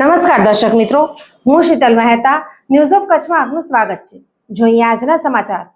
નમસ્કાર દર્શક મિત્રો, હું શીતલ મહેતા ન્યૂઝ ઓફ કચ્છમાં આપનું સ્વાગત છે. જોઈએ આજના સમાચાર.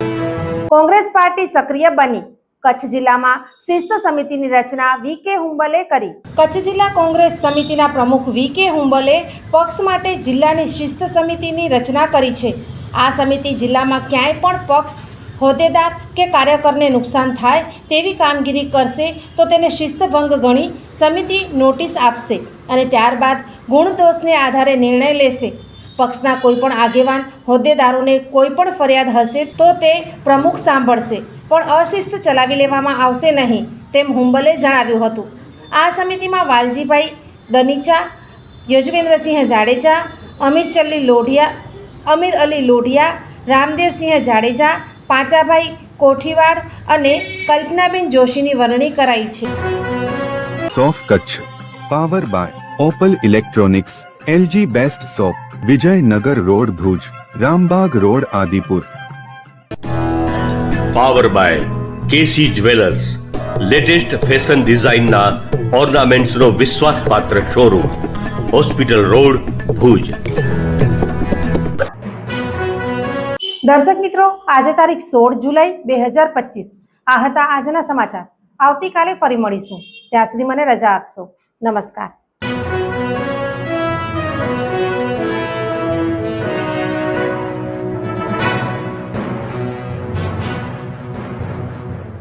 કોંગ્રેસ પાર્ટી સક્રિય બની. કચ્છ જિલ્લામાં શિસ્ત સમિતિની રચના વી કે હુંબલે કરી. કચ્છ જિલ્લા કોંગ્રેસ સમિતિના પ્રમુખ વી કે હુંબલે પક્ષ માટે જિલ્લાની શિસ્ત સમિતિની રચના કરી છે. આ સમિતિ જિલ્લામાં ક્યાંય પણ પક્ષ હોદ્દેદાર કે કાર્યકરને નુકસાન થાય તેવી કામગીરી કરશે તો તેને શિસ્તભંગ ગણી સમિતિ નોટિસ આપશે અને ત્યારબાદ ગુણદોષને આધારે નિર્ણય લેશે. પક્ષના કોઈપણ આગેવાન હોદ્દેદારોને કોઈપણ ફરિયાદ હશે તો તે પ્રમુખ સાંભળશે, પણ અશિસ્ત ચલાવી લેવામાં આવશે નહીં, તેમ હુંબલે જણાવ્યું હતું. આ સમિતિમાં વાલજીભાઈ દનીચા, યજવેન્દ્રસિંહ જાડેજા અમીર ચલ્લી લોઢિયા, અમીર અલી લોઢિયા રામદેવસિંહ જાડેજા પાંચાભાઈ કોઠીવાડ અને કલ્પનાબેન જોશીની વરણી કરાઈ છે. સોફ Kutch power by Opal electronics LG best shop Vijaynagar road Bhuj Rambag road Adipur. Power by KC jewellers latest fashion ડિઝાઇનના ઓર્નામેન્ટ્સનો વિશ્વાસપાત્ર શોરૂમ હોસ્પિટલ રોડ ભુજ. દર્શક મિત્રો, આજે તારીખ સોળ જુલાઈ બે હજાર પચીસ. આ હતા આજના સમાચાર. આવતીકાલે ફરી મળીશું. ત્યાં સુધી મને રજા આપશો. નમસ્કાર.